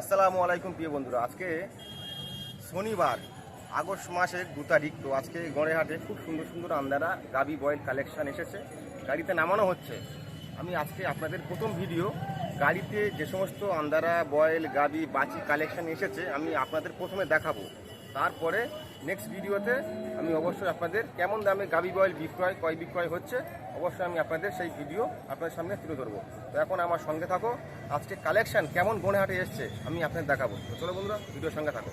আসসালামু আলাইকুম প্রিয় বন্ধুরা, আজকে শনিবার, আগস্ট মাসের দু তারিখ। তো আজকে গড়েহাটে খুব সুন্দর সুন্দর আন্দারা গাবি বয়েল কালেকশান এসেছে। গাড়িতে নামানো হচ্ছে। আমি আজকে আপনাদের প্রথম ভিডিও। গাড়িতে যে সমস্ত আন্দারা বয়েল, গাবি বাচি কালেকশান এসেছে, আমি আপনাদের প্রথমে দেখাবো। তারপরে নেক্সট ভিডিওতে আমি অবশ্যই আপনাদের কেমন দামে গাবি বয়েল বিক্রয় কয় বিক্রয় হচ্ছে, অবশ্যই আমি আপনাদের সেই ভিডিও আপনাদের সামনে তুলে ধরবো। তো এখন আমার সঙ্গে থাকো, আজকে কালেকশন কেমন গণহাটে এসছে আমি আপনাদের দেখাবো। তো চলো বন্ধুরা ভিডিওর সঙ্গে থাকো।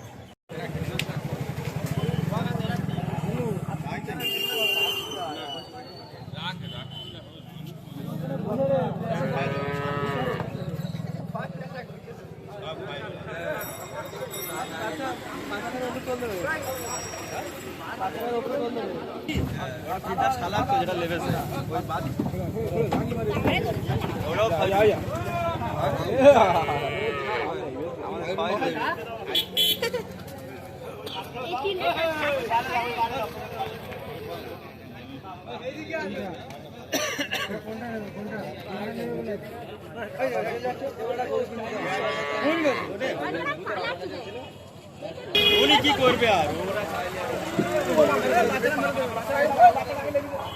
উনি কি করবে আর?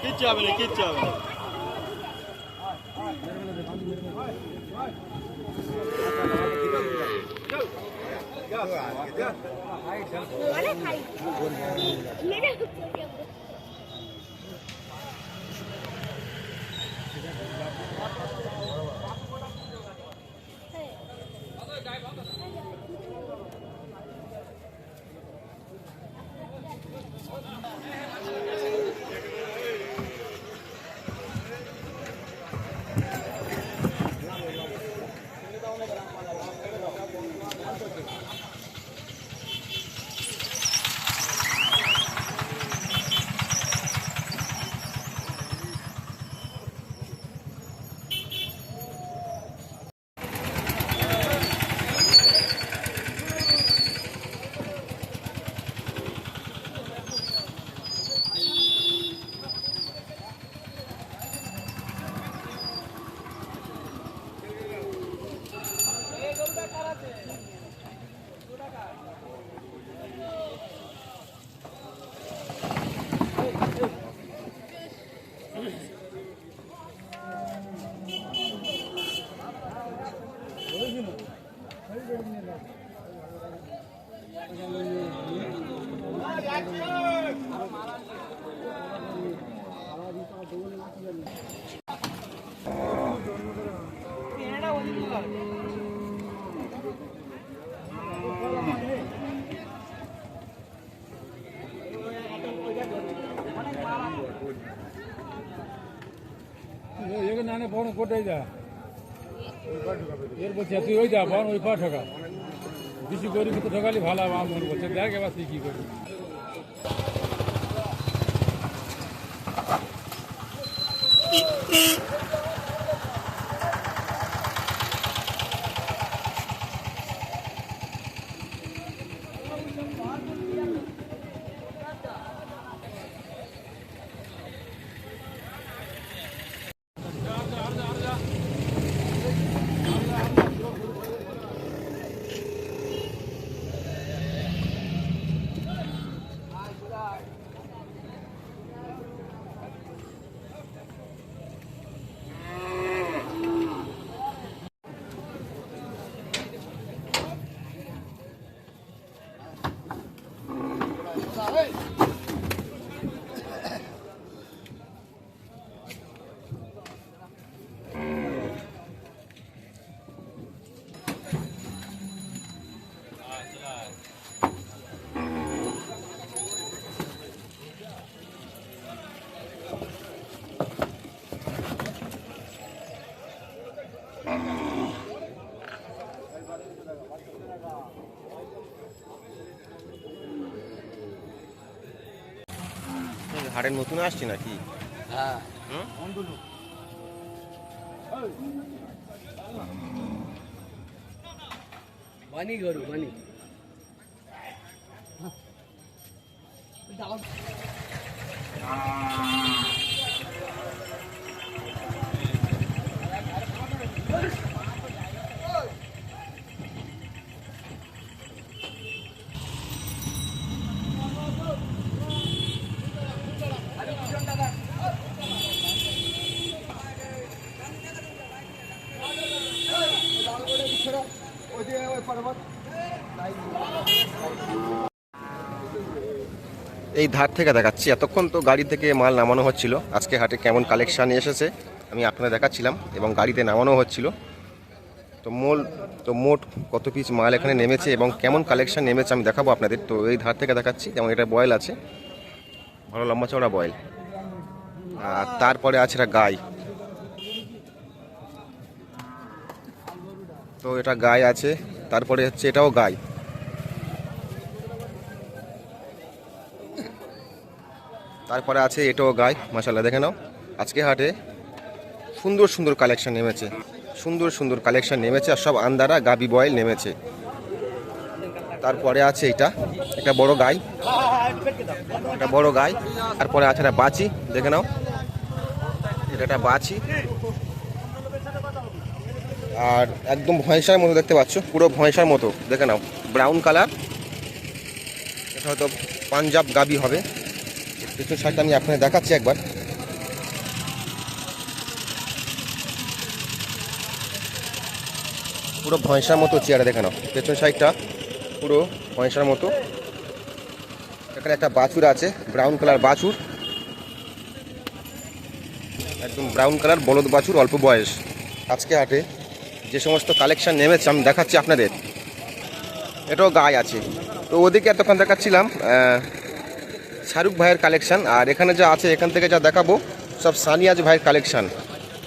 কিচ্ছু হবে না কিচ্ছু হবে না। খাই বন কোটাই যা? এর বলছে, তুই ওই যা, বন ওই পা ঠকা। বেশি গরিব তো ঠকালি ভালো, আমার মনে করছে। দেখ এবার তুই কি করবি হাটের নতুন আসছে নাকি? হ্যাঁ। হুম? বানি গরু বানি এই ধার থেকে দেখাচ্ছি। এতক্ষণ তো গাড়ি থেকে মাল নামানো হচ্ছিল। আজকে হাটে কেমন কালেকশান এসেছে, আমি আপনাদের দেখাচ্ছিলাম এবং গাড়িতে নামানো হচ্ছিল। তো মোল, তো মোট কত পিস মাল এখানে নেমেছে এবং কেমন কালেকশান নেমেছে আমি দেখাবো আপনাদের। তো এই ধার থেকে দেখাচ্ছি, যেমন এটা বয়েল আছে। ভালো লম্বা চওড়া বয়েল। আর তারপরে আছে এটা গাই। তো এটা গাই আছে, তারপরে হচ্ছে এটাও গাই। তারপরে আছে এটাও গাই মাসাল্লাহ দেখে নাও। আজকে হাটে সুন্দর সুন্দর কালেকশন নেমেছে। সুন্দর সুন্দর কালেকশন নেমেছে আর সব আন্দারা গাবি বয়েল নেমেছে। তারপরে আছে এটা, একটা বড় গাই, একটা বড় গাই, তারপরে আছে একটা বাচি দেখে নাও। এটা একটা বাচি আর একদম ভয়সার মতো দেখতে পাচ্ছ, পুরো ভয়সার মতো, দেখে নাও। ব্রাউন কালার এটা হয়তো পাঞ্জাব গাবি হবে। পেছন সাইডটা আমি আপনাকে দেখাচ্ছি একবার। পুরো ভয়সার মতো চেয়ারে দেখানো পেছন সাইডটা পুরো ভয়সার মতো। এখানে একটা বাছুর আছে ব্রাউন কালার বাছুর। একদম ব্রাউন কালার বলদ বাছুর, অল্প বয়স। আজকে হাটে যে সমস্ত কালেকশন নেমেছে, আমি দেখাচ্ছি আপনাদের। এটাও গায়ে আছে। তো ওদিকে এতক্ষণ দেখাচ্ছিলাম শাহরুখ ভাইয়ের কালেকশান, আর এখানে যা আছে, এখান থেকে যা দেখাবো, সব সানিয়াজ ভাইয়ের কালেকশান।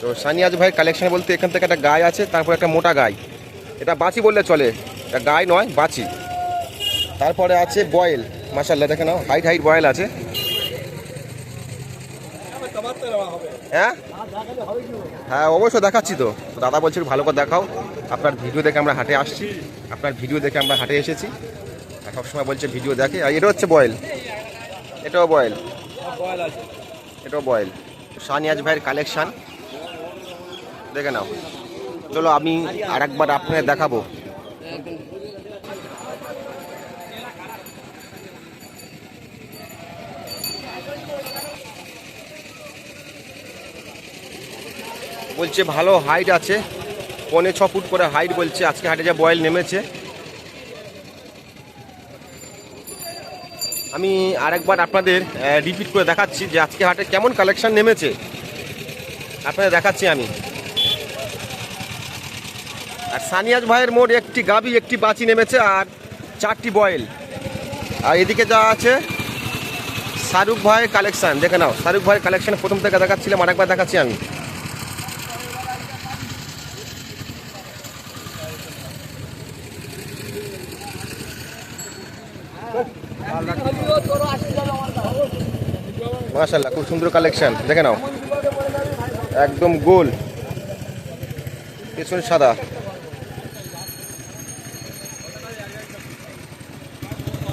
তো সানিয়াজ ভাইয়ের কালেকশান বলতে এখান থেকে একটা গায়ে আছে, তারপর একটা মোটা গায়ে এটা বাচি বললে চলে, এটা গায়ে নয়, বাচি। তারপরে আছে বয়েল মাসাল্লাহ দেখে নাও, হাইট হাইট বয়েল আছে। হ্যাঁ? হ্যাঁ অবশ্যই দেখাচ্ছি তো। দাদা বলছে একটু ভালো করে দেখাও। আপনার ভিডিও দেখে আমরা হাটে আসছি। আপনার ভিডিও দেখে আমরা হাটে এসেছি। সবসময় বলছে ভিডিও দেখে। আর এটা হচ্ছে বয়েল। এটাও বয়েল এটাও বয়েল সানিয়াজ ভাইয়ের কালেকশান দেখে নাও। চলো আমি আর একবার আপনাদের দেখাবো। বলছে ভালো হাইট আছে। পনে ছ ফুট করে হাইট বলছে। আজকে হাটে যা বয়েল নেমেছে। আমি আরেকবার আপনাদের রিপিট করে দেখাচ্ছি যে আজকে হাটে কেমন কালেকশন নেমেছে। আপনাদের দেখাচ্ছি আমি। আর সানিয়াজ ভাইয়ের মোট একটি গাবি একটি বাচি নেমেছে আর চারটি বয়েল। আর এদিকে যা আছে, শাহরুখ ভাইয়ের কালেকশান দেখে নাও, শাহরুখ ভাইয়ের কালেকশান প্রথম থেকে দেখাচ্ছিলাম, আরেকবার দেখাচ্ছি আমি। মাশাল্লাহ খুব সুন্দর কালেকশন। দেখে নাও। একদম গোল। পেছন সাদা।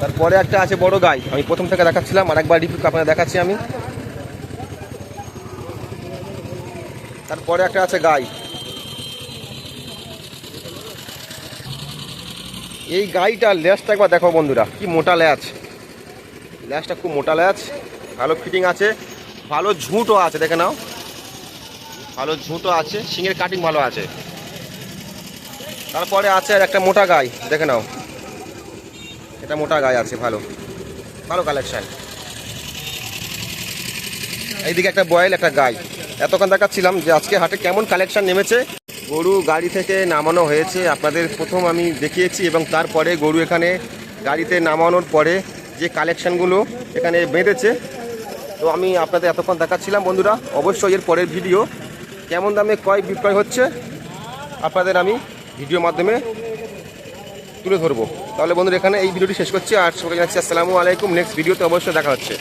তারপরে একটা আছে বড় গাই। আমি প্রথম থেকে দেখাচ্ছিলাম আর একবার রিপিট আপনাকে দেখাচ্ছি আমি। তারপরে একটা আছে গাই। এই গাইটার লেজটা একবার দেখো বন্ধুরা, কি মোটা লেজ লেজটা খুব মোটা লেজ ভালো ফিটিং আছে, ভালো ঝুঁটও আছে, দেখে নাও। ভালো ঝুঁটও আছে, শিঙের কাটিং ভালো আছে। তারপরে আছে আর একটা মোটা গাই, দেখে নাও। এটা মোটা গায়ে আছে, ভালো। ভালো কালেকশন এইদিকে একটা বয়েল একটা গাই। এতক্ষণ দেখাচ্ছিলাম যে আজকে হাটে কেমন কালেকশন নেমেছে। গরু গাড়ি থেকে নামানো হয়েছে, আপনাদের প্রথম আমি দেখিয়েছি এবং তারপরে গরু এখানে গাড়িতে নামানোর পরে যে কালেকশানগুলো এখানে বেঁধেছে তো আমি আপনাদের এতক্ষণ দেখাচ্ছিলাম বন্ধুরা, অবশ্যই এর পরের ভিডিও কেমন দামে কয় বিক্রয় হচ্ছে, আপনাদের আমি ভিডিও মাধ্যমে তুলে ধরবো। তাহলে বন্ধুরা, এখানে এই ভিডিওটি শেষ করছি, আর সবাই জানাচ্ছি আসসালামু আলাইকুম, নেক্সট ভিডিওতে অবশ্যই দেখা হচ্ছে।